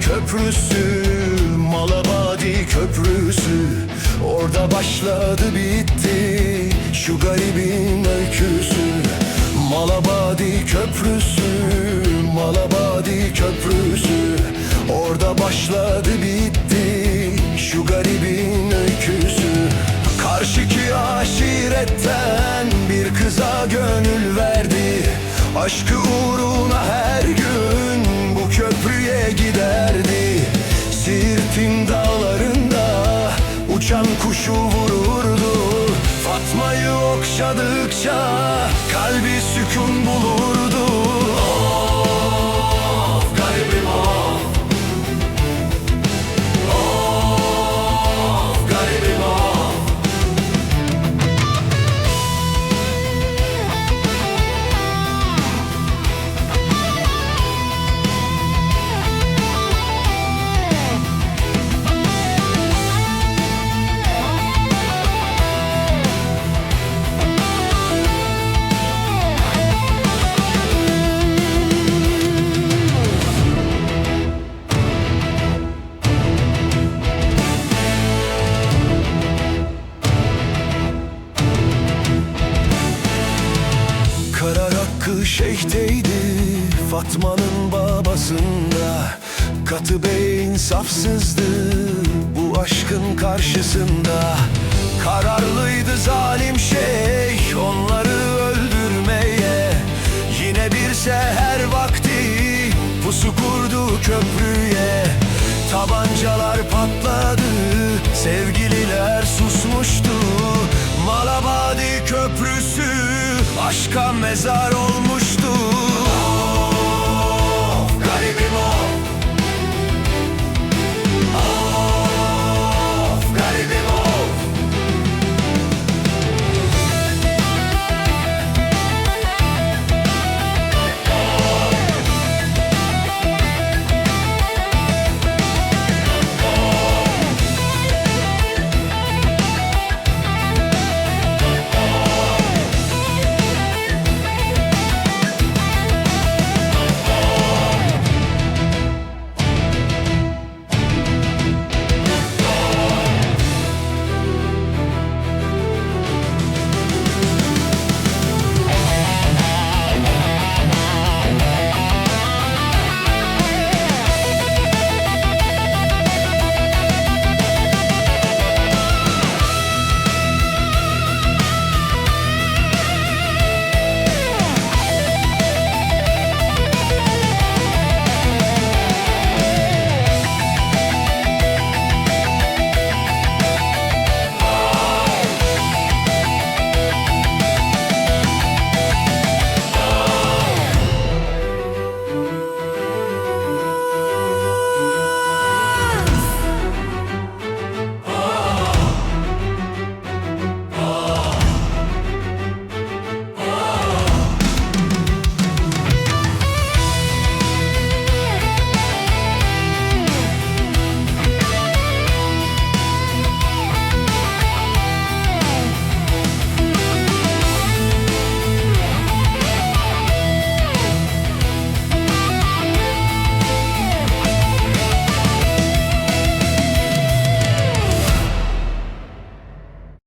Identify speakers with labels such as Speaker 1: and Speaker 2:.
Speaker 1: köprüsü Malabadi köprüsü. Orada başladı bitti Şu garibin öyküsü. Malabadi köprüsü Malabadi köprüsü. Orada başladı bitti Şu garibin öyküsü. Karşıki aşiretten bir kıza gönül verdi. Aşkı kuşu vururdu. Fatma'yı okşadıkça kalbi sükun bulurdu. Of şeyhteydi Fatma'nın babasında. Katı bey insafsızdı Bu aşkın karşısında. Kararlıydı zalim şeyh Onları öldürmeye. Yine bir seher vakti Pusu kurdu köprüye. Tabancalar patladı Sevgililer susmuştu. Malabadi köprüsü Aşka mezar